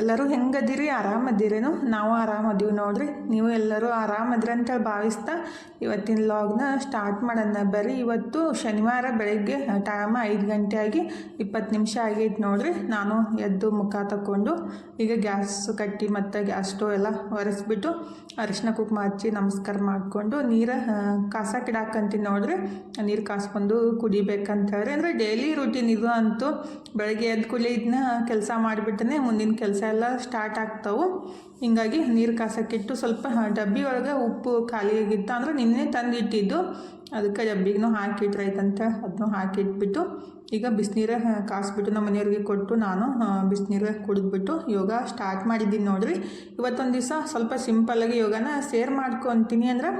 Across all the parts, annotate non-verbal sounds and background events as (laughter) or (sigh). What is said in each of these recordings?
ಎಲ್ಲರೂ ಹೆಂಗದಿರಿ? ಆರಾಮದಿರೇನು? ನಾವು ಆರಾಮದೀವಿ ನೋಡ್ರಿ. ನೀವು ಎಲ್ಲರೂ ಆರಾಮದ್ರಿ ಅಂತೇಳಿ ಭಾವಿಸ್ತಾ ಇವತ್ತಿನ ಲಾಗ್ನ ಸ್ಟಾರ್ಟ್ ಮಾಡೋಣ. ಬರ್ರಿ ಇವತ್ತು ಶನಿವಾರ ಬೆಳಗ್ಗೆ ಟೈಮ್ ಐದು ಗಂಟೆ ಆಗಿ ಇಪ್ಪತ್ತು ನಿಮಿಷ ಆಗೈತೆ ನೋಡ್ರಿ. ನಾನು ಎದ್ದು ಮುಖ ತಕ್ಕೊಂಡು ಈಗ ಗ್ಯಾಸ್ ಕಟ್ಟಿ ಮತ್ತು ಗ್ಯಾಸ್ ಸ್ಟವ್ ಎಲ್ಲ ಒರೆಸ್ಬಿಟ್ಟು ಅರಿಶಿನ ಕುಕ್ಮ ಹಚ್ಚಿ ನಮಸ್ಕಾರ ಮಾಡಿಕೊಂಡು ನೀರು ಕಾಸ ಕಿಡಾಕಂತೀನಿ ನೋಡ್ರಿ. ನೀರು ಕಾಸ್ಕೊಂಡು ಕುಡಿಬೇಕಂತ ಹೇಳಿ ಅಂದರೆ ಡೈಲಿ ರೂಟೀನ್ ಇದು ಅಂತೂ ಬೆಳಗ್ಗೆ ಎದ್ದು ಕುಳಿ ಇದನ್ನ ಕೆಲಸ ಮಾಡಿಬಿಟ್ಟನೆ ಮುಂದಿನ ಕೆಲಸ ಎಲ್ಲ ಸ್ಟಾರ್ಟ್ ಆಗ್ತಾವೆ. ಹಿಂಗಾಗಿ ನೀರು ಕಾಸಕ್ಕಿಟ್ಟು ಸ್ವಲ್ಪ ಡಬ್ಬಿ ಒಳಗೆ ಉಪ್ಪು ಖಾಲಿ ಆಗಿತ್ತು ಅಂದ್ರೆ ನಿನ್ನೆ ತಂದಿಟ್ಟಿದ್ದು. ಅದಕ್ಕೆ ಡಬ್ಬಿಗೂ ಹಾಕಿಟ್ರಾಯ್ತಂತ ಅದನ್ನು ಹಾಕಿಟ್ಬಿಟ್ಟು ಈಗ ಬಿಸಿನೀರೇ ಕಾಸ್ಬಿಟ್ಟು ನಮ್ಮ ಮನೆಯವ್ರಿಗೆ ಕೊಟ್ಟು ನಾನು ಬಿಸಿನೀರು ಕುಡಿದ್ಬಿಟ್ಟು ಯೋಗ ಸ್ಟಾರ್ಟ್ ಮಾಡಿದ್ದೀನಿ ನೋಡಿರಿ. ಇವತ್ತೊಂದು ದಿವಸ ಸ್ವಲ್ಪ ಸಿಂಪಲ್ಲಾಗಿ ಯೋಗನ ಸೇರ್ ಮಾಡ್ಕೊತೀನಿ ಅಂದ್ರೆ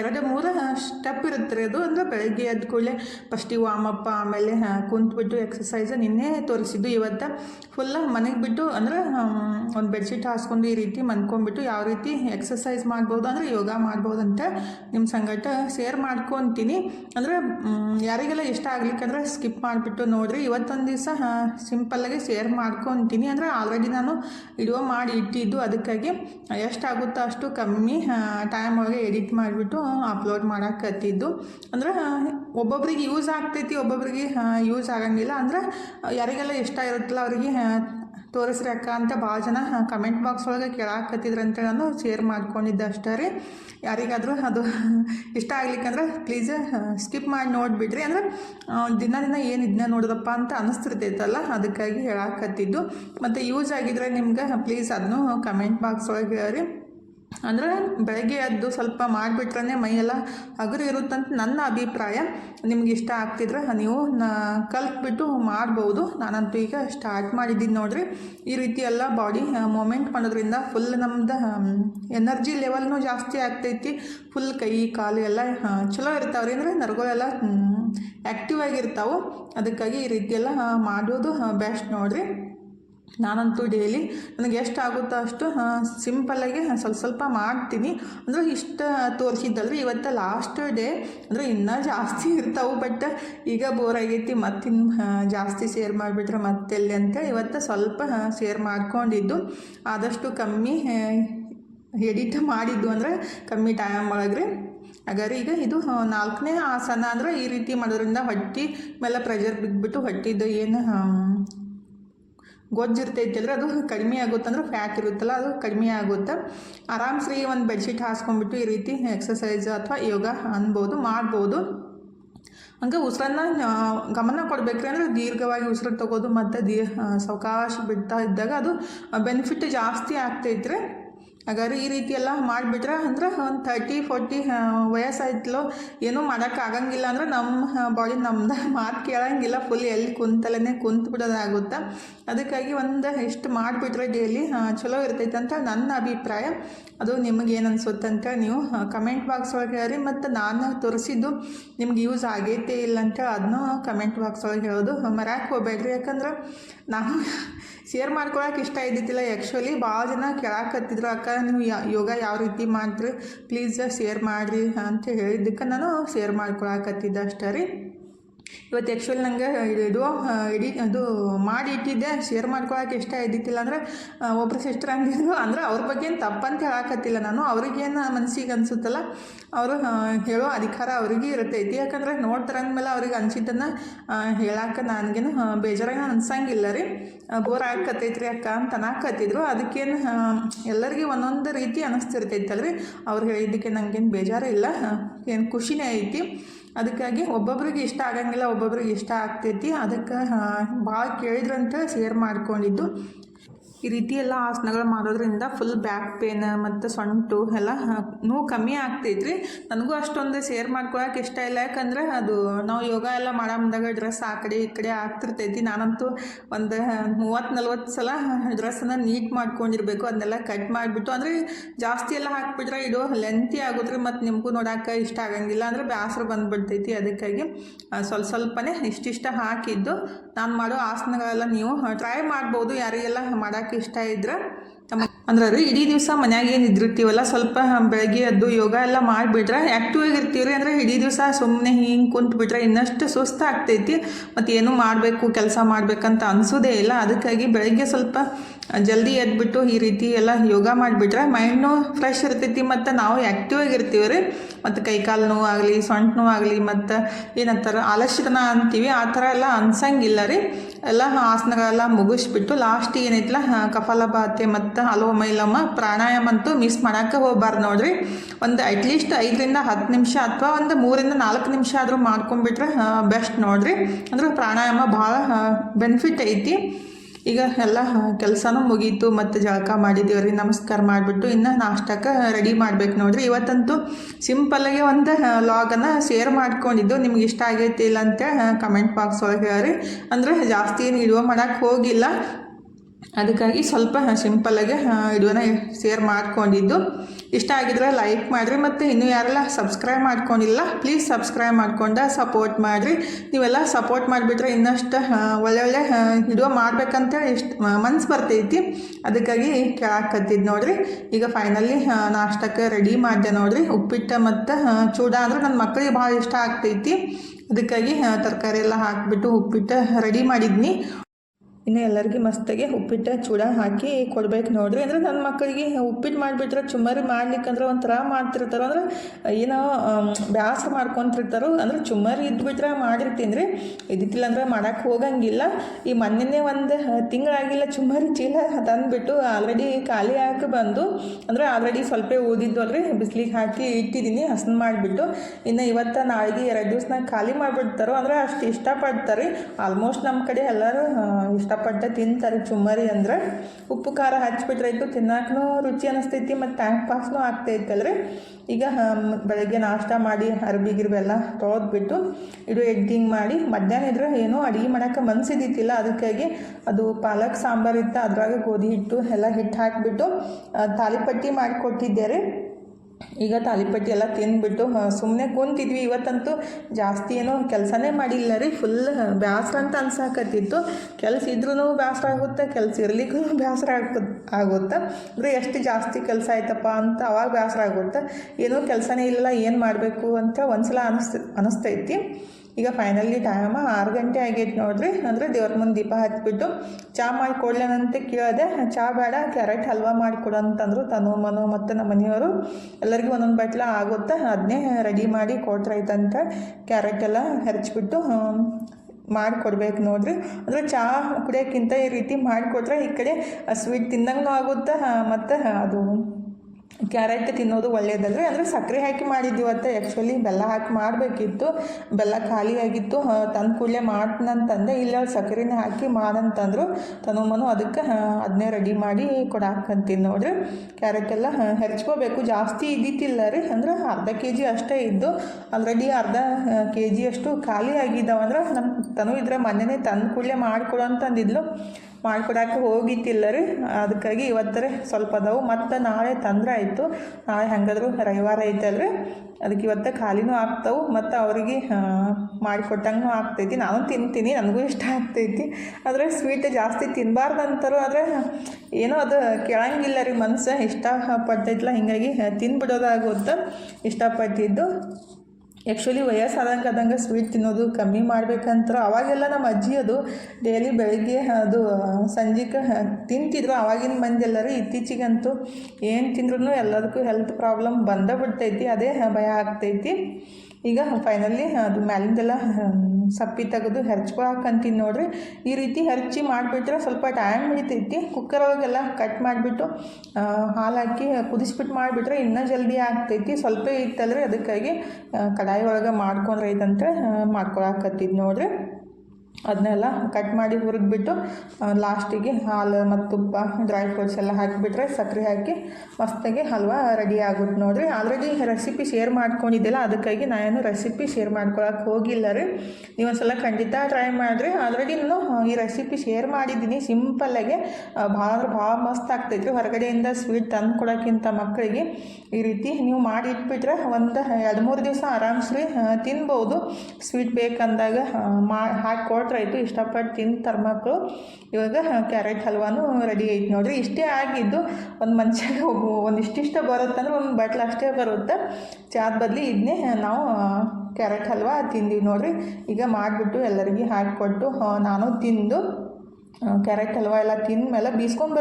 ಎರಡು ಮೂರು ಸ್ಟೆಪ್ ಇರುತ್ತೆ. ರೀ ಅದು ಅಂದರೆ ಬೆಳಗ್ಗೆ ಎದ್ದ ಕೂಡಲೇ ಫಸ್ಟಿಗೆ ವಾಮಪ್ಪ ಆಮೇಲೆ ಕುಂತ್ಬಿಟ್ಟು ಎಕ್ಸಸೈಸ್ ನಿನ್ನೆ ತೋರಿಸಿದ್ದು. ಇವತ್ತು ಫುಲ್ಲ ಮನೆಗೆ ಬಿಟ್ಟು ಅಂದ್ರೆ ಒಂದು ಬೆಡ್ಶೀಟ್ ಹಾಸ್ಕೊಂಡು ಈ ರೀತಿ ಮನ್ಕೊಂಡ್ಬಿಟ್ಟು ಯಾವ ರೀತಿ ಎಕ್ಸಸೈಸ್ ಮಾಡ್ಬೋದು ಅಂದರೆ ಯೋಗ ಮಾಡ್ಬೋದು ಅಂತ ನಿಮ್ಮ ಸಂಗಟ ಶೇರ್ ಮಾಡ್ಕೊತೀನಿ. ಅಂದರೆ ಯಾರಿಗೆಲ್ಲ ಇಷ್ಟ ಆಗ್ಲಿಕ್ಕಂದ್ರೆ ಸ್ಕಿಪ್ ಮಾಡಿಬಿಟ್ಟು ನೋಡಿರಿ. ಇವತ್ತೊಂದು ದಿವಸ ಸಿಂಪಲ್ಲಾಗಿ ಶೇರ್ ಮಾಡ್ಕೊತೀನಿ. ಅಂದರೆ ಆಲ್ರೆಡಿ ನಾನು ವಿಡಿಯೋ ಮಾಡಿ ಇಟ್ಟಿದ್ದು. ಅದಕ್ಕಾಗಿ ಎಷ್ಟಾಗುತ್ತೋ ಅಷ್ಟು ಕಮ್ಮಿ ಟೈಮ್ ಒಳಗೆ ಎಡಿಟ್ ಮಾಡಿಬಿಟ್ಟು ಅಪ್ಲೋಡ್ ಮಾಡೋಕತ್ತಿದ್ದು ಅಂದ್ರೆ, ಒಬ್ಬೊಬ್ರಿಗೆ ಯೂಸ್ ಆಗ್ತೈತಿ, ಒಬ್ಬೊಬ್ರಿಗೆ ಯೂಸ್ ಆಗಂಗಿಲ್ಲ. ಅಂದ್ರೆ, ಯಾರಿಗೆಲ್ಲ ಇಷ್ಟ ಇರುತ್ತಲ್ಲ ಅವರಿಗೆ ತೋರಿಸ್ರಿ ಅಕ್ಕ ಅಂತ ಭಾಳ ಜನ ಕಮೆಂಟ್ ಬಾಕ್ಸ್ ಒಳಗೆ ಕೇಳಾಕತ್ತಿದ್ರು ಅಂತೇಳಿ ನಾನು ಶೇರ್ ಮಾಡ್ಕೊಂಡಿದ್ದೆ ಅಷ್ಟೇ ರೀ. ಯಾರಿಗಾದರೂ ಅದು (laughs) ಇಷ್ಟ ಆಗ್ಲಿಕ್ಕಂದ್ರೆ ಪ್ಲೀಸ್ ಸ್ಕಿಪ್ ಮಾಡಿ ನೋಡಿಬಿಡ್ರಿ. ಅಂದ್ರೆ ದಿನ ದಿನ ಏನು ಇದನ್ನ ನೋಡಿದಪ್ಪ ಅಂತ ಅನಿಸ್ತಿರ್ತೈತಲ್ಲ, ಅದಕ್ಕಾಗಿ ಹೇಳಾಕತ್ತಿದ್ದು. ಮತ್ತು ಯೂಸ್ ಆಗಿದ್ರೆ ನಿಮ್ಗೆ ಪ್ಲೀಸ್ ಅದನ್ನು ಕಮೆಂಟ್ ಬಾಕ್ಸ್ ಒಳಗೆ ಹೇಳ್ರಿ ಅಂದರೆ ಬೆಳಗ್ಗೆ ಎದ್ದು ಸ್ವಲ್ಪ ಮಾಡಿಬಿಟ್ರೆ ಮೈಯೆಲ್ಲ ಹಗುರು ಇರುತ್ತಂತ ನನ್ನ ಅಭಿಪ್ರಾಯ. ನಿಮ್ಗೆ ಇಷ್ಟ ಆಗ್ತಿದ್ರೆ ನೀವು ನಾ ಕಲ್ತ್ಬಿಟ್ಟು ಮಾಡ್ಬೋದು. ನಾನಂತೂ ಈಗ ಸ್ಟಾರ್ಟ್ ಮಾಡಿದ್ದೀನಿ ನೋಡ್ರಿ. ಈ ರೀತಿ ಎಲ್ಲ ಬಾಡಿ ಮೂಮೆಂಟ್ ಮಾಡೋದ್ರಿಂದ ಫುಲ್ ನಮ್ದು ಎನರ್ಜಿ ಲೆವೆಲ್ನೂ ಜಾಸ್ತಿ ಆಗ್ತೈತಿ. ಫುಲ್ ಕೈ, ಕಾಲು ಎಲ್ಲ ಚಲೋ ಇರ್ತಾವ್ರಿ. ಅಂದರೆ ನರ್ಗಳೆಲ್ಲ ಆ್ಯಕ್ಟಿವ್ ಆಗಿರ್ತಾವೆ. ಅದಕ್ಕಾಗಿ ಈ ರೀತಿ ಎಲ್ಲ ಮಾಡೋದು ಬೆಸ್ಟ್ ನೋಡ್ರಿ. ನಾನಂತೂ ಡೈಲಿ ನನಗೆ ಎಷ್ಟು ಆಗುತ್ತೋ ಅಷ್ಟು ಸಿಂಪಲ್ಲಾಗಿ ಸ್ವಲ್ಪ ಸ್ವಲ್ಪ ಮಾಡ್ತೀನಿ. ಅಂದರೆ ಇಷ್ಟು ತೋರಿಸಿದ್ದಲ್ರಿ ಇವತ್ತು ಲಾಸ್ಟ್ ಡೇ ಅಂದರೆ ಇನ್ನೂ ಜಾಸ್ತಿ ಇರ್ತಾವೆ ಬಟ್ ಈಗ ಬೋರ್ ಆಗೈತಿ. ಮತ್ತಿನ್ನು ಜಾಸ್ತಿ ಶೇರ್ ಮಾಡಿಬಿಟ್ರೆ ಮತ್ತೆಲ್ಲಿ ಅಂತೇಳಿ ಇವತ್ತು ಸ್ವಲ್ಪ ಶೇರ್ ಮಾಡ್ಕೊಂಡಿದ್ದು. ಆದಷ್ಟು ಕಮ್ಮಿ ಎಡಿಟ್ ಮಾಡಿದ್ದು ಅಂದರೆ ಕಮ್ಮಿ ಟೈಮ್ ಒಳಗ್ರಿ ಹಾಗಾದ್ರೆ ಈಗ ಇದು ನಾಲ್ಕನೇ ಆಸನ ಅಂದರೆ ಈ ರೀತಿ ಮಾಡೋದ್ರಿಂದ ಹೊಟ್ಟೆ ಮೇಲೆ ಪ್ರೆಷರ್ ಬಿದ್ದುಬಿಟ್ಟು ಹೊಟ್ಟಿದ್ದು ಏನು ಗೊಜ್ಜಿರ್ತೈತಿ ಅಲ್ರಿ ಅದು ಕಡಿಮೆ ಆಗುತ್ತೆ ಅಂದ್ರೆ ಫ್ಯಾಟ್ ಇರುತ್ತಲ್ಲ, ಅದು ಕಡಿಮೆ ಆಗುತ್ತೆ. ಆರಾಮ್ಸ್ರಿ ಒಂದು ಬೆಡ್ಶೀಟ್ ಹಾಸ್ಕೊಂಡ್ಬಿಟ್ಟು ಈ ರೀತಿ ಎಕ್ಸಸೈಸ್ ಅಥವಾ ಯೋಗ ಅನ್ಬೋದು, ಮಾಡ್ಬೋದು. ಹಂಗೆ ಉಸಿರನ್ನ ಗಮನ ಕೊಡಬೇಕ್ರಿ ಅಂದರೆ ದೀರ್ಘವಾಗಿ ಉಸಿರು ತಗೋದು ಮತ್ತು ದೀ ಸಾವಕಾಶ ಬಿಡ್ತಾ ಇದ್ದಾಗ ಅದು ಬೆನಿಫಿಟ್ ಜಾಸ್ತಿ ಆಗ್ತೈತ್ರಿ. ಹಾಗಾದ್ರೆ ಈ ರೀತಿ ಎಲ್ಲ ಮಾಡಿಬಿಟ್ರೆ ಅಂದ್ರೆ ಒಂದು ತರ್ಟಿ ಫೋರ್ಟಿ ವಯಸ್ಸಾಯ್ತಲೋ ಏನೂ ಮಾಡೋಕೆ ಆಗಂಗಿಲ್ಲ ಅಂದ್ರೆ ನಮ್ಮ ಬಾಡಿ ನಮ್ದು (laughs) ಮಾತು ಕೇಳಂಗಿಲ್ಲ ಫುಲ್ ಎಲ್ಲಿ ಕುಂತಲೇ ಕುಂತು ಬಿಡೋದಾಗುತ್ತೆ ಅದಕ್ಕಾಗಿ ಒಂದು ಇಷ್ಟು ಮಾಡಿಬಿಟ್ರೆ ಡೈಲಿ ಚಲೋ ಇರ್ತೈತೆ ಅಂತ ನನ್ನ ಅಭಿಪ್ರಾಯ. ಅದು ನಿಮಗೆ ಏನು ಅಂತ ನೀವು ಕಮೆಂಟ್ ಬಾಕ್ಸ್ ಒಳಗೆ ಹೇಳ್ರಿ ಮತ್ತು ನಾನು ತೋರಿಸಿದ್ದು ನಿಮ್ಗೆ ಯೂಸ್ ಆಗೈತೆ ಇಲ್ಲ ಅಂತ ಅದನ್ನೂ ಕಮೆಂಟ್ ಬಾಕ್ಸ್ ಒಳಗೆ ಹೇಳೋದು. ಮರ್ಯಾಕೆ ಹೋಗ್ಬೇಡ್ರಿ. ಯಾಕಂದ್ರೆ ನಾನು (laughs) ಶೇರ್ ಮಾಡ್ಕೊಳಕ್ಕೆ ಇಷ್ಟ ಇದ್ದಿದ್ದಿಲ್ಲ ಆ್ಯಕ್ಚುಲಿ ಭಾಳ ಜನ ಕೇಳಾಕತ್ತಿದ್ರು, ಅಕ್ಕ ನೀವು ಯೋಗ ಯಾವ ರೀತಿ ಮಾಡ್ತೀರಿ ಪ್ಲೀಸ್ ಶೇರ್ ಮಾಡಿರಿ ಅಂತ ಹೇಳಿದ್ದಕ್ಕೆ ನಾನು ಶೇರ್ ಮಾಡ್ಕೊಳಕತ್ತಿದ್ದೆ ಅಷ್ಟೇ ರೀ. ಇವತ್ತು ಆ್ಯಕ್ಚುಲಿ ನನಗೆ ಇದು ಇಡೀ, ಅದು ಮಾಡಿ ಇಟ್ಟಿದ್ದೆ. ಶೇರ್ ಮಾಡ್ಕೊಳಕ್ಕೆ ಇಷ್ಟ ಇದ್ದಿತ್ತಿಲ್ಲ ಅಂದ್ರೆ ಒಬ್ಬರು ಸಿಸ್ಟರ್ ಅಂದಿದ್ರು. ಅಂದ್ರೆ ಅವ್ರ ಬಗ್ಗೆ ಏನು ತಪ್ಪಂತ ಹೇಳಕತ್ತಿಲ್ಲ ನಾನು. ಅವ್ರಿಗೇನು ಮನಸ್ಸಿಗೆ ಅನಿಸುತ್ತಲ್ಲ, ಅವರು ಹೇಳೋ ಅಧಿಕಾರ ಅವ್ರಿಗೆ ಇರ್ತೈತಿ. ಯಾಕಂದ್ರೆ ನೋಡ್ತಾರೆ ಅಂದಮೇಲೆ ಅವ್ರಿಗೆ ಅನ್ಸಿದ್ದನ್ನು ಹೇಳಕ್ಕೆ ನನಗೇನು ಬೇಜಾರಾಗ ಅನ್ಸಂಗಿಲ್ಲ ರೀ. ಬೋರ್ ಆಗಕತ್ತೈತ್ರಿ ಅಕ್ಕ ಅಂತ ಅನ್ನಕತ್ತಿದ್ರು. ಅದಕ್ಕೇನು ಎಲ್ಲರಿಗೂ ಒಂದೊಂದು ರೀತಿ ಅನಿಸ್ತಿರ್ತೈತಲ್ರಿ. ಅವ್ರು ಹೇಳಿದ್ದಕ್ಕೆ ನನಗೇನು ಬೇಜಾರು ಇಲ್ಲ. ಏನು ಖುಷಿನೇ ಐತಿ. ಅದಕ್ಕಾಗಿ ಒಬ್ಬೊಬ್ರಿಗೆ ಇಷ್ಟ ಆಗಂಗಿಲ್ಲ ಒಬ್ಬೊಬ್ರಿಗೆ ಇಷ್ಟ ಆಗ್ತೈತಿ. ಅದಕ್ಕೆ ಭಾಳ ಕೇಳಿದ್ರಂತ ಶೇರ್ ಮಾಡ್ಕೊಂಡಿದ್ದು. ಈ ರೀತಿ ಎಲ್ಲ ಆಸನಗಳು ಮಾಡೋದ್ರಿಂದ ಫುಲ್ ಬ್ಯಾಕ್ ಪೇನ್ ಮತ್ತು ಸೊಂಟು ಎಲ್ಲ ನೋವು ಕಮ್ಮಿ ಆಗ್ತೈತ್ರಿ. ನನಗೂ ಅಷ್ಟೊಂದು ಶೇರ್ ಮಾಡ್ಕೊಳಕ್ಕೆ ಇಷ್ಟ ಇಲ್ಲ. ಯಾಕಂದ್ರೆ ಅದು ನಾವು ಯೋಗ ಎಲ್ಲ ಮಾಡಂದಾಗ ಡ್ರೆಸ್ ಆ ಕಡೆ ಈ ಕಡೆ ಆಗ್ತಿರ್ತೈತಿ. ನಾನಂತೂ ಒಂದು ಮೂವತ್ತು, ನಲ್ವತ್ತು ಸಲ ಡ್ರೆಸ್ಸನ್ನು ನೀಟ್ ಮಾಡ್ಕೊಂಡಿರಬೇಕು. ಅದನ್ನೆಲ್ಲ ಕಟ್ ಮಾಡಿಬಿಟ್ಟು, ಅಂದರೆ ಜಾಸ್ತಿ ಎಲ್ಲ ಹಾಕ್ಬಿಟ್ರೆ ಇದು ಲೆಂತಿ ಆಗೋದ್ರೆ, ಮತ್ತು ನಿಮಗೂ ನೋಡೋಕೆ ಇಷ್ಟ ಆಗಂಗಿಲ್ಲ. ಅಂದರೆ ಬೇಸರ ಬಂದುಬಿಡ್ತೈತಿ. ಅದಕ್ಕಾಗಿ ಸ್ವಲ್ಪ ಸ್ವಲ್ಪನೇ ಇಷ್ಟಿಷ್ಟ ಹಾಕಿದ್ದು. ನಾನು ಮಾಡೋ ಆಸನಗಳೆಲ್ಲ ನೀವು ಟ್ರೈ ಮಾಡ್ಬೋದು. ಯಾರಿಗೆಲ್ಲ ಮಾಡೋಕ್ಕೆ ಇಷ್ಟ ಇದ್ರೆ ಅಂದ್ರೆ ರೀ ಇಡೀ ದಿವಸ ಮನ್ಯಾಗ ಏನು ಇದ್ದಿರ್ತೀವಲ್ಲ, ಸ್ವಲ್ಪ ಬೆಳಗ್ಗೆ ಎದ್ದು ಯೋಗ ಎಲ್ಲ ಮಾಡಿಬಿಟ್ರೆ ಆ್ಯಕ್ಟಿವ್ ಆಗಿರ್ತೀವ್ರಿ ಅಂದರೆ ಇಡೀ ದಿವಸ ಸುಮ್ಮನೆ ಹಿಂಗೆ ಕುಂತು ಬಿಟ್ರೆ ಇನ್ನಷ್ಟು ಸುಸ್ತು ಆಗ್ತೈತಿ. ಮತ್ತು ಏನು ಮಾಡಬೇಕು, ಕೆಲಸ ಮಾಡಬೇಕಂತ ಅನಿಸೋದೇ ಇಲ್ಲ. ಅದಕ್ಕಾಗಿ ಬೆಳಗ್ಗೆ ಸ್ವಲ್ಪ ಜಲ್ದಿ ಎದ್ಬಿಟ್ಟು ಈ ರೀತಿ ಎಲ್ಲ ಯೋಗ ಮಾಡಿಬಿಟ್ರೆ ಮೈಂಡ್ನು ಫ್ರೆಶ್ ಇರ್ತೈತಿ. ಮತ್ತು ನಾವು ಆ್ಯಕ್ಟಿವ್ ಆಗಿರ್ತೀವಿ ರೀ ಮತ್ತು ಕೈಕಾಲು ನೋವು ಆಗಲಿ ಸೊಂಟ ನೋವು ಆಗಲಿ ಮತ್ತು ಏನಂತಾರೆ ಆಲಸ್ಯತನ ಅಂತೀವಿ. ಆ ಥರ ಎಲ್ಲ ಅನ್ಸಂಗಿಲ್ಲ ರೀ. ಎಲ್ಲ ಆಸನಗಳೆಲ್ಲ ಮುಗಿಸ್ಬಿಟ್ಟು ಲಾಸ್ಟ್ ಏನೈತಲ್ಲ ಕಪಾಲಭಾತಿ ಮತ್ತು ಅಲೋಮೈಲಮ ಪ್ರಾಣಾಯಾಮ ಅಂತೂ ಮಿಸ್ ಮಾಡೋಕ್ಕೆ ಹೋಗ್ಬಾರ್ದು ನೋಡ್ರಿ. ಒಂದು ಅಟ್ಲೀಸ್ಟ್ ಐದರಿಂದ ಹತ್ತು ನಿಮಿಷ ಅಥವಾ ಒಂದು ಮೂರಿಂದ ನಾಲ್ಕು ನಿಮಿಷ ಆದರೂ ಮಾಡ್ಕೊಂಡ್ಬಿಟ್ರೆ ಬೆಸ್ಟ್ ನೋಡ್ರಿ. ಅಂದ್ರೆ ಪ್ರಾಣಾಯಾಮ ಭಾಳ ಬೆನಿಫಿಟ್ ಐತಿ. ಈಗ ಎಲ್ಲ ಕೆಲಸನೂ ಮುಗೀತು, ಮತ್ತು ಜಳಕ ಮಾಡಿದ್ದೀವಿ ರೀ ನಮಸ್ಕಾರ ಮಾಡಿಬಿಟ್ಟು ಇನ್ನು ನಾಷ್ಟಕ್ಕೆ ರೆಡಿ ಮಾಡ್ಬೇಕು ನೋಡ್ರಿ. ಇವತ್ತಂತೂ ಸಿಂಪಲ್ಲಾಗೆ ಒಂದು ಲಾಗನ್ನು ಶೇರ್ ಮಾಡ್ಕೊಂಡಿದ್ದು. ನಿಮ್ಗೆ ಇಷ್ಟ ಆಗೈತಿ ಇಲ್ಲ ಅಂತ ಕಮೆಂಟ್ ಬಾಕ್ಸ್ ಒಳಗೆ ಹೇಳ್ರಿ. ಅಂದರೆ ಜಾಸ್ತಿ ಏನು ಇಡುವ ಮಾಡೋಕ್ಕೆ ಹೋಗಿಲ್ಲ. ಅದಕ್ಕಾಗಿ ಸ್ವಲ್ಪ ಸಿಂಪಲ್ಲಾಗಿ ಇದನ್ನು ಶೇರ್ ಮಾಡ್ಕೊಂಡಿದ್ದು. ಇಷ್ಟ ಆಗಿದ್ರೆ ಲೈಕ್ ಮಾಡಿರಿ ಮತ್ತು ಇನ್ನೂ ಯಾರೆಲ್ಲ ಸಬ್ಸ್ಕ್ರೈಬ್ ಮಾಡ್ಕೊಂಡಿಲ್ಲ ಪ್ಲೀಸ್ ಸಬ್ಸ್ಕ್ರೈಬ್ ಮಾಡ್ಕೊಂಡು ಸಪೋರ್ಟ್ ಮಾಡಿರಿ. ನೀವೆಲ್ಲ ಸಪೋರ್ಟ್ ಮಾಡಿಬಿಟ್ರೆ ಇನ್ನಷ್ಟು ಒಳ್ಳೊಳ್ಳೆ ವಿಡಿಯೋ ಮಾಡಬೇಕಂತ ಇಷ್ಟು ಮನ್ಸು ಬರ್ತೈತಿ. ಅದಕ್ಕಾಗಿ ಕೇಳಾಕತ್ತಿದ್ದು ನೋಡಿರಿ. ಈಗ ಫೈನಲಿ ನಾಷ್ಟಕ್ಕೆ ರೆಡಿ ಮಾಡಿದೆ ನೋಡಿರಿ. ಉಪ್ಪಿಟ್ಟು ಮತ್ತು ಚೂಡ ಅಂದ್ರೆ ನನ್ನ ಮಕ್ಕಳಿಗೆ ಭಾಳ ಇಷ್ಟ ಆಗ್ತೈತಿ. ಅದಕ್ಕಾಗಿ ತರಕಾರಿ ಎಲ್ಲ ಹಾಕಿಬಿಟ್ಟು ಉಪ್ಪಿಟ್ಟು ರೆಡಿ ಮಾಡಿದ್ನಿ. ಇನ್ನು ಎಲ್ಲರಿಗೂ ಮಸ್ತಾಗಿ ಉಪ್ಪಿಟ್ಟು ಚೂಡ ಹಾಕಿ ಕೊಡ್ಬೇಕು ನೋಡ್ರಿ. ಅಂದ್ರೆ ನನ್ನ ಮಕ್ಕಳಿಗೆ ಉಪ್ಪಿಟ್ಟು ಮಾಡಿಬಿಟ್ರೆ ಚುಮ್ಮರಿ ಮಾಡ್ಲಿಕ್ಕಂದ್ರೆ ಒಂಥರ ಮಾಡ್ತಿರ್ತಾರೋ, ಅಂದ್ರೆ ಏನೋ ಬ್ಯಾಸರ ಮಾಡ್ಕೊತಿರ್ತಾರೋ, ಅಂದ್ರೆ ಚುಮ್ಮರಿ ಇದ್ಬಿಟ್ರೆ ಮಾಡಿರ್ತೀನಿ ರೀ. ಇದ್ದಿಲ್ಲ ಅಂದ್ರೆ ಮಾಡೋಕೆ ಹೋಗಂಗಿಲ್ಲ. ಈ ಮೊನ್ನೆನೇ ಒಂದು ತಿಂಗಳಾಗಿಲ್ಲ ಚುಮ್ಮರಿ ಚೀಲ ತಂದುಬಿಟ್ಟು ಆಲ್ರೆಡಿ ಖಾಲಿ ಹಾಕಿ ಬಂದು, ಅಂದ್ರೆ ಆಲ್ರೆಡಿ ಸ್ವಲ್ಪ ಓದಿದ್ವಲ್ರಿ ಬಿಸಿಲಿಗೆ ಹಾಕಿ ಇಟ್ಟಿದ್ದೀನಿ ಹಸನ್ ಮಾಡಿಬಿಟ್ಟು. ಇನ್ನು ಇವತ್ತು ನಾಳೆಗೆ ಎರಡು ದಿವ್ಸನಾಗ ಖಾಲಿ ಮಾಡಿಬಿಡ್ತಾರೋ, ಅಂದ್ರೆ ಅಷ್ಟು ಇಷ್ಟಪಡ್ತಾರೆ ಆಲ್ಮೋಸ್ಟ್ ನಮ್ಮ ಕಡೆ ಎಲ್ಲರೂ ಇಷ್ಟ ಇಷ್ಟಪಟ್ಟು ತಿಂತಾರೆ ಚುಮ್ಮರಿ ಅಂದ್ರೆ. ಉಪ್ಪು ಖಾರ ಹಚ್ಚಿಬಿಟ್ರಾಯ್ತು ತಿನ್ನಕ್ಕೂ ರುಚಿ ಅನಿಸ್ತೈತಿ ಮತ್ತು ಟೈಮ್ ಪಾಸ್ನೂ ಆಗ್ತೈತಲ್ರಿ. ಈಗ ಬೆಳಗ್ಗೆ ನಾಷ್ಟ ಮಾಡಿ ಅರ್ಬಿ ಗಿರ್ಬೆಲ್ಲ ತೊಳೆದ್ಬಿಟ್ಟು ಇದು ಎಡ್ಡಿಂಗ್ ಮಾಡಿ ಮಧ್ಯಾಹ್ನ ಇದ್ರೆ ಏನೋ ಅಡುಗೆ ಮಾಡೋಕ್ಕೆ ಮನಸ್ಸಿದ್ದಿತ್ತಿಲ್ಲ ಅದಕ್ಕಾಗಿ ಅದು ಪಾಲಕ್, ಸಾಂಬಾರು ಇತ್ತು, ಅದ್ರಾಗ ಗೋಧಿ ಹಿಟ್ಟು ಎಲ್ಲ ಹಿಟ್ಟು ಹಾಕಿಬಿಟ್ಟು ತಾಲಿಪಟ್ಟಿ ಮಾಡಿಕೊಟ್ಟಿದ್ದೆ ರೀ. ಈಗ ತಾಲಿಪಟ್ಟಿ ಎಲ್ಲ ತಿಂದ್ಬಿಟ್ಟು ಸುಮ್ಮನೆ ಕುಂತಿದ್ವಿ. ಇವತ್ತಂತೂ ಜಾಸ್ತಿ ಏನೋ ಕೆಲಸನೇ ಮಾಡಿಲ್ಲ ರೀ. ಫುಲ್ ಬೇಸರ ಅಂತ ಅನ್ಸಾಕತ್ತಿತ್ತು. ಕೆಲಸ ಇದ್ರೂ ಬೇಸರ ಆಗುತ್ತೆ, ಕೆಲಸ ಇರ್ಲಿಕ್ಕೂ (laughs) ಬೇಸರ ಆಗ ಆಗುತ್ತೆ. ಅಂದರೆ ಎಷ್ಟು ಜಾಸ್ತಿ ಕೆಲಸ ಆಯ್ತಪ್ಪ ಅಂತ ಅವಾಗ ಬೇಸರ ಆಗುತ್ತೆ. ಏನೋ ಕೆಲಸನೇ ಇಲ್ಲ ಏನು ಮಾಡಬೇಕು ಅಂತ ಒಂದ್ಸಲ ಅನಿಸ್, ಅನಿಸ್ತೈತಿ. ಈಗ ಫೈನಲಿ ಟೈಮ ಆರು ಗಂಟೆ ಆಗೈತೆ ನೋಡ್ರಿ. ಅಂದರೆ ದೇವ್ರ ಮುಂದೆ ದೀಪ ಹಚ್ಚಿಬಿಟ್ಟು ಚಹಾ ಮಾಡಿ ಕೊಡ್ಲೇನಂತೆ ಕೇಳಿದೆ. ಚಹಾ ಬೇಡ, ಕ್ಯಾರೆಟ್ ಹಲ್ವಾ ಮಾಡಿಕೊಡು ಅಂತಂದರು ತನು, ಮನು ಮತ್ತು ನಮ್ಮ ಮನೆಯವರು. ಎಲ್ಲರಿಗೂ ಒಂದೊಂದು ಬಟ್ಲ ಆಗುತ್ತೆ ಅದನ್ನೇ ರೆಡಿ ಮಾಡಿ ಕೊಟ್ರೈತಂತ ಕ್ಯಾರೆಟ್ ಎಲ್ಲ ಹೆರ್ಚ್ಬಿಟ್ಟು ಮಾಡಿಕೊಡ್ಬೇಕು ನೋಡ್ರಿ. ಅಂದರೆ ಚಹಾ ಕುಡಿಯೋಕ್ಕಿಂತ ಈ ರೀತಿ ಮಾಡಿಕೊಟ್ರೆ ಈ ಕಡೆ ಸ್ವೀಟ್ ತಿನ್ನಂಗೂ ಆಗುತ್ತೆ, ಮತ್ತು ಅದು ಕ್ಯಾರೆಟ್ ತಿನ್ನೋದು ಒಳ್ಳೆಯದಲ್ರಿ ಅಂದರೆ ಸಕ್ಕರೆ ಹಾಕಿ ಮಾಡಿದ್ದೀವತ್ತ ಆ್ಯಕ್ಚುಲಿ ಬೆಲ್ಲ ಹಾಕಿ ಮಾಡಬೇಕಿತ್ತು. ಬೆಲ್ಲ ಖಾಲಿ ಆಗಿತ್ತು. ತಂದು ಕೂಡಲೇ ಮಾಡ್ತನಂತಂದೆ ಇಲ್ಲ ಸಕ್ಕರೆನ ಹಾಕಿ ಮಾಡಂತಂದರು ತನುಮನು ಅದಕ್ಕೆ ಅದನ್ನೇ ರೆಡಿ ಮಾಡಿ ಕೊಡಾಕಂತೀನಿ ನೋಡ್ರಿ. ಕ್ಯಾರೆಟ್ ಎಲ್ಲ ಹೆಚ್ಕೋಬೇಕು ಜಾಸ್ತಿ ಇದ್ದಿತ್ತಿಲ್ಲ ರೀ. ಅಂದ್ರೆ ಅರ್ಧ ಕೆ ಜಿ ಅಷ್ಟೇ ಇದ್ದು. ಆಲ್ರೆಡಿ ಅರ್ಧ ಕೆ ಜಿಯಷ್ಟು ಖಾಲಿ ಆಗಿದ್ದಾವಂದ್ರೆ ನಮ್ಮ ತನು ಇದ್ರೆ ಮೊನ್ನೆನೇ ತಂದು ಕೂಡಲೇ ಮಾಡಿಕೊಡು ಅಂತಂದಿದ್ಲು. ಮಾಡ್ಕೊಡಕ್ಕೆ ಹೋಗಿತ್ತಿಲ್ಲ ರೀ ಅದಕ್ಕಾಗಿ ಇವತ್ತರೆ ಸ್ವಲ್ಪ ಅದಾವು. ಮತ್ತು ನಾಳೆ ತಂದ್ರೆ ಆಯಿತು. ನಾಳೆ ಹೆಂಗಾದ್ರು ರವಿವಾರ ಐತಲ್ರಿ. ಅದಕ್ಕೆ ಇವತ್ತು ಖಾಲಿನೂ ಆಗ್ತಾವೆ. ಮತ್ತು ಅವರಿಗೆ ಮಾಡಿಕೊಟ್ಟಂಗೂ ಆಗ್ತೈತಿ. ನಾನು ತಿಂತೀನಿ. ನನಗೂ ಇಷ್ಟ ಆಗ್ತೈತಿ. ಆದರೆ ಸ್ವೀಟ್ ಜಾಸ್ತಿ ತಿನ್ನಬಾರ್ದು ಅಂತಾರೋ ಆದರೆ ಏನೋ ಅದು ಕೇಳಂಗಿಲ್ಲ ರೀ ಮನಸ್ಸು ಇಷ್ಟಪಡ್ತೈತಲ್ಲ ಹೀಗಾಗಿ ತಿಂದ್ಬಿಡೋದಾಗುತ್ತೆ ಇಷ್ಟಪಟ್ಟಿದ್ದು ಆ್ಯಕ್ಚುಲಿ ವಯಸ್ಸಾದಂಗೆ ಆದಂಗೆ ಸ್ವೀಟ್ ತಿನ್ನೋದು ಕಮ್ಮಿ ಮಾಡ್ಬೇಕಂತ ಅವಾಗೆಲ್ಲ ನಮ್ಮ ಅಜ್ಜಿ ಅದು ಡೈಲಿ ಬೆಳಗ್ಗೆ ಅದು ಸಂಜೆಗೆ ತಿಂತಿದ್ರು. ಆವಾಗಿನ ಮಂದಿ ಎಲ್ಲರೂ ಇತ್ತೀಚಿಗಂತೂ ಏನು ತಿಂದ್ರೂ ಎಲ್ಲದಕ್ಕೂ ಹೆಲ್ತ್ ಪ್ರಾಬ್ಲಮ್ ಬಂದೇ ಬಿಡ್ತೈತಿ. ಅದೇ ಭಯ ಆಗ್ತೈತಿ. ಈಗ ಫೈನಲಿ ಅದು ಮ್ಯಾಲಿಂದೆಲ್ಲ ಸಪ್ಪಿ ತೆಗೆದು ಹೆರ್ಚ್ಕೊಳಕಂತೀನಿ ನೋಡ್ರಿ. ಈ ರೀತಿ ಹೆರ್ಚಿ ಮಾಡಿಬಿಟ್ರೆ ಸ್ವಲ್ಪ ಟೈಮ್ ಹಿಡಿತೈತಿ. ಕುಕ್ಕರ್ ಒಳಗೆಲ್ಲ ಕಟ್ ಮಾಡಿಬಿಟ್ಟು ಹಾಲು ಹಾಕಿ ಕುದಿಸ್ಬಿಟ್ಟು ಮಾಡಿಬಿಟ್ರೆ ಇನ್ನೂ ಜಲ್ದಿ ಆಗ್ತೈತಿ. ಸ್ವಲ್ಪ ಇತ್ತಲ್ರಿ ಅದಕ್ಕಾಗಿ ಕಡಾಯಿ ಒಳಗೆ ಮಾಡ್ಕೊಂಡ್ರೆ ಐತಂತ ಮಾಡ್ಕೊಳಕತ್ತಿದ್ದು ನೋಡ್ರಿ. ಅದನ್ನೆಲ್ಲ ಕಟ್ ಮಾಡಿ ಹುರಿದ್ಬಿಟ್ಟು ಲಾಸ್ಟಿಗೆ ಹಾಲು ಮತ್ತು ತುಪ್ಪ ಡ್ರೈ ಫ್ರೂಟ್ಸ್ ಎಲ್ಲ ಹಾಕಿಬಿಟ್ರೆ ಸಕ್ಕರೆ ಹಾಕಿ ಮಸ್ತಾಗಿ ಹಲ್ವಾ ರೆಡಿ ಆಗುತ್ತೆ ನೋಡಿರಿ. ಆಲ್ರೆಡಿ ರೆಸಿಪಿ ಶೇರ್ ಮಾಡ್ಕೊಂಡಿದ್ದೆಲ್ಲ, ಅದಕ್ಕಾಗಿ ನಾನು ರೆಸಿಪಿ ಶೇರ್ ಮಾಡ್ಕೊಳಕ್ಕೆ ಹೋಗಿಲ್ಲ ರೀ. ನೀವು ಒಂದ್ಸಲ ಖಂಡಿತ ಟ್ರೈ ಮಾಡಿರಿ. ಆಲ್ರೆಡಿ ನಾನು ಈ ರೆಸಿಪಿ ಶೇರ್ ಮಾಡಿದ್ದೀನಿ. ಸಿಂಪಲ್ಲಾಗೆ ಭಾಳ ಅಂದ್ರೆ ಭಾಳ ಮಸ್ತ್ ಆಗ್ತೈತ್ರಿ. ಹೊರಗಡೆಯಿಂದ ಸ್ವೀಟ್ ತಂದು ಕೊಡೋಕ್ಕಿಂತ ಮಕ್ಕಳಿಗೆ ಈ ರೀತಿ ನೀವು ಮಾಡಿ ಇಟ್ಬಿಟ್ರೆ ಒಂದು ಎರಡು ಮೂರು ದಿವಸ ಆರಾಮ್ಸ್ರಿ ತಿನ್ಬೋದು. ಸ್ವೀಟ್ ಬೇಕಂದಾಗ ಮಾ ಹಾಕಿ ಕೊಟ್ರೆ ಆಯಿತು ಇಷ್ಟಪಟ್ಟು ತಿಂತಾರೆ ಮಕ್ಕಳು ಇವಾಗ ಕ್ಯಾರೆಟ್ ಹಲ್ವಾನು ರೆಡಿ ಐತೆ ನೋಡಿರಿ. ಇಷ್ಟೇ ಆಗಿದ್ದು ಒಂದು ಮನುಷ್ಯಗೆ ಒಂದಿಷ್ಟಿಷ್ಟ ಬರುತ್ತಂದ್ರೆ ಒಂದು ಬಟ್ಲು ಅಷ್ಟೇ ಬರುತ್ತೆ. ಚಾದ ಬದಲಿ ಇದನ್ನೇ ನಾವು ಕ್ಯಾರೆಟ್ ಹಲ್ವಾ ತಿಂದೀವಿ ನೋಡಿರಿ. ಈಗ ಮಾಡಿಬಿಟ್ಟು ಎಲ್ಲರಿಗೆ ಹಾಕಿಕೊಟ್ಟು ನಾನು ತಿಂದು ಕ್ಯಾರೆಟ್ ಹಲ್ವ ಎಲ್ಲ ತಿಂದಮೇಲೆ ಬೀಸ್ಕೊಂಡು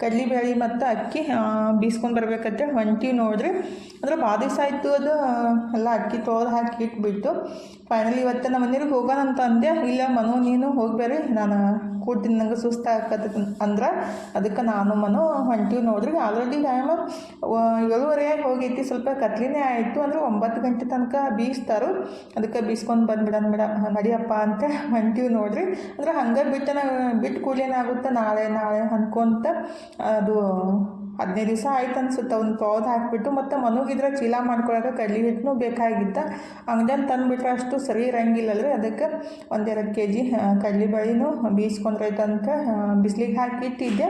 ಕಡ್ಲೆ ಬೇಳೆ ಮತ್ತು ಅಕ್ಕಿ ಬೀಸ್ಕೊಂಡು ಬರ್ಬೇಕಂತ ಹೊಂಟಿವಿ ನೋಡ್ರಿ ಅಂದ್ರೆ ಭಾಳ ದಿವಸ ಆಯಿತು ಅದು ಎಲ್ಲ ಅಕ್ಕಿ ತೊಳೆದು ಹಾಕಿ ಇಟ್ಬಿಟ್ಟು. ಫೈನಲಿ ಇವತ್ತು ನಮ್ಮ ಮನೆಯವ್ರಿಗೆ ಹೋಗೋಣ ಅಂತ ಅಂದೆ. ಇಲ್ಲ ಮನು, ನೀನು ಹೋಗ್ಬೇರಿ ನಾನು ಕೂಡ್ತೀನಿ ನಂಗೆ ಸುಸ್ತು ಆಕತ್ತ ಅಂದ್ರೆ ಅದಕ್ಕೆ ನಾನು ಮನೋ ಹೊಂಟೀವಿ ನೋಡ್ರಿ. ಆಲ್ರೆಡಿ ಟೈಮ್ ಏಳುವರೆಯಾಗಿ ಹೋಗೈತಿ. ಸ್ವಲ್ಪ ಕತ್ಲಿನೇ ಆಯಿತು ಅಂದ್ರೆ ಒಂಬತ್ತು ಗಂಟೆ ತನಕ ಬೀಸ್ತಾರು. ಅದಕ್ಕೆ ಬೀಸ್ಕೊಂಡು ಬಂದ್ಬಿಡೋಣ ಬಿಡ, ನಡಿಯಪ್ಪ ಅಂತ ಹೊಂಟೀವಿ ನೋಡ್ರಿ. ಅಂದ್ರೆ ಹಂಗೆ ಬಿಟ್ಟು ಬಿಟ್ಟು ಕೂಡಲೇನಾಗುತ್ತೆ? ನಾಳೆ ನಾಳೆ ಅಂದ್ಕೊಂತ ಅದು ಹದಿನೈದು ದಿವಸ ಆಯ್ತು ಅನ್ಸುತ್ತೆ. ಅವ್ನು ತೊಳೆದು ಹಾಕಿಬಿಟ್ಟು ಮತ್ತು ಮನುಗಿದ್ರೆ ಚೀಲ ಮಾಡ್ಕೊಳಕ್ಕೆ ಕಡ್ಲಿ ಹಿಟ್ಟನು ಬೇಕಾಗಿತ್ತ ಅಂಗಡಿಯಲ್ಲಿ ತಂದುಬಿಟ್ರೆ ಅಷ್ಟು ಸರಿ ಇರಂಗಿಲ್ಲಲ್ರಿ ಅದಕ್ಕೆ ಒಂದೆರಡು ಕೆ ಜಿ ಕಡ್ಲಿಬೇಳೆನೂ ಬೀಸ್ಕೊಂಡ್ರೈತಂತ ಬಿಸ್ಲಿಗೆ ಹಾಕಿ ಇಟ್ಟಿದ್ದೆ.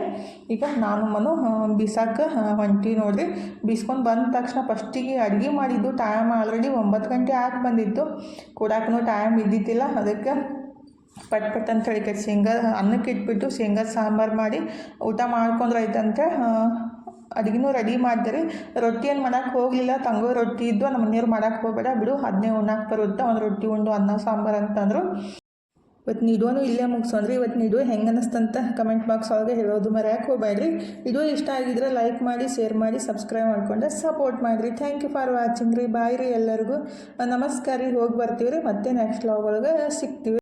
ಈಗ ನಾನು ಮನು ಬೀಸಕ್ಕೆ ಹೊಂಟಿ ನೋಡಿರಿ. ಬೀಸ್ಕೊಂಡು ಬಂದ ತಕ್ಷಣ ಫಸ್ಟಿಗೆ ಅಡುಗೆ ಮಾಡಿದ್ದು ಟೈಮ್ ಆಲ್ರೆಡಿ ಒಂಬತ್ತು ಗಂಟೆ ಆಗಿ ಬಂದಿತ್ತು. ಕೂಡಾಕೂ ಟೈಮ್ ಇದ್ದಿದ್ದಿಲ್ಲ. ಅದಕ್ಕೆ ಪಟ್ ಪಟ್ ಅಂತ ಹೇಳಿ ಕಟ್ ಶೇಂಗಾ, ಅನ್ನಕ್ಕೆ ಇಟ್ಬಿಟ್ಟು ಶೇಂಗಾ ಸಾಂಬಾರು ಮಾಡಿ ಊಟ ಮಾಡ್ಕೊಂಡ್ರೈತಂತೆ. ಅಡುಗೆನೂ ರೆಡಿ ಮಾಡಿದ್ರಿ ರೊಟ್ಟಿ ಏನು ಮಾಡಕ್ಕೆ ಹೋಗಲಿಲ್ಲ. ತಂಗೋ ರೊಟ್ಟಿ ಇದ್ದು ನಮ್ಮ ಮನೆಯವ್ರು ಮಾಡೋಕ್ಕೆ ಹೋಗಬೇಡ. ಬಿಡು ಅದನ್ನೇ ಉಣ್ಣಕ್ಕೆ ಬರುತ್ತೆ. ಒಂದು ರೊಟ್ಟಿ ಉಂಡು, ಅನ್ನ, ಸಾಂಬಾರು ಅಂತಂದರು. ಇವತ್ತು ನಿಡೋನು ಇಲ್ಲೇ ಮುಗಿಸೋನ್ರಿ ಇವತ್ತು ನಿಡು, ಹೆಂಗೆ ಅನ್ನಿಸ್ತಂತ ಕಮೆಂಟ್ ಬಾಕ್ಸ್ ಒಳಗೆ ಹೇಳೋದು ಮರೆಯಕ್ಕೆ ಹೋಗಬೇಡ್ರಿ. ಇದು ಇಷ್ಟ ಆಗಿದ್ರೆ ಲೈಕ್ ಮಾಡಿ ಶೇರ್ ಮಾಡಿ ಸಬ್ಸ್ಕ್ರೈಬ್ ಮಾಡ್ಕೊಂಡು ಸಪೋರ್ಟ್ ಮಾಡಿರಿ. ಥ್ಯಾಂಕ್ ಯು ಫಾರ್ ವಾಚಿಂಗ್ ರೀ. ಬಾಯ್ ರೀ ಎಲ್ಲರಿಗೂ. ನಮಸ್ಕಾರ ರೀ. ಹೋಗಿ ಬರ್ತೀವಿ ರೀ ಮತ್ತೆ ನೆಕ್ಸ್ಟ್ ಲಾಗ್ ಒಳಗೆ ಸಿಗ್ತೀವಿ.